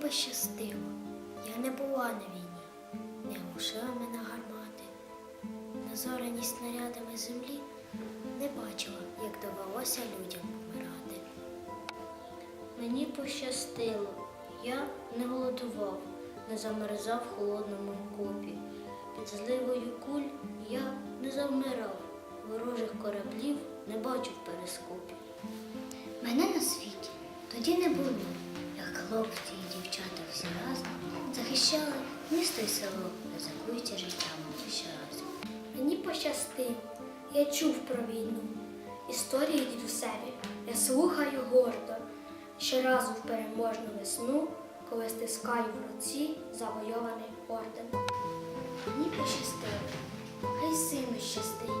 пощастило. Я не була на війні, не глушила мене гармати. Назорені снарядами землі не бачила, як довелося людям помирати. Мені пощастило, я не голодував, не замерзав в холодному окопі. Під зливою куль я не завмирав, ворожих кораблів не бачу в перископі. Мене на світі тоді не було, як хлопці захищали місто і село, ризикуючи життям щоразу. Мені пощастило, я чув про війну, історії дідусеві, я слухаю гордо. Щоразу в переможну весну, коли стискаю в руці завойований орден. Мені пощастило, хай сину щастить.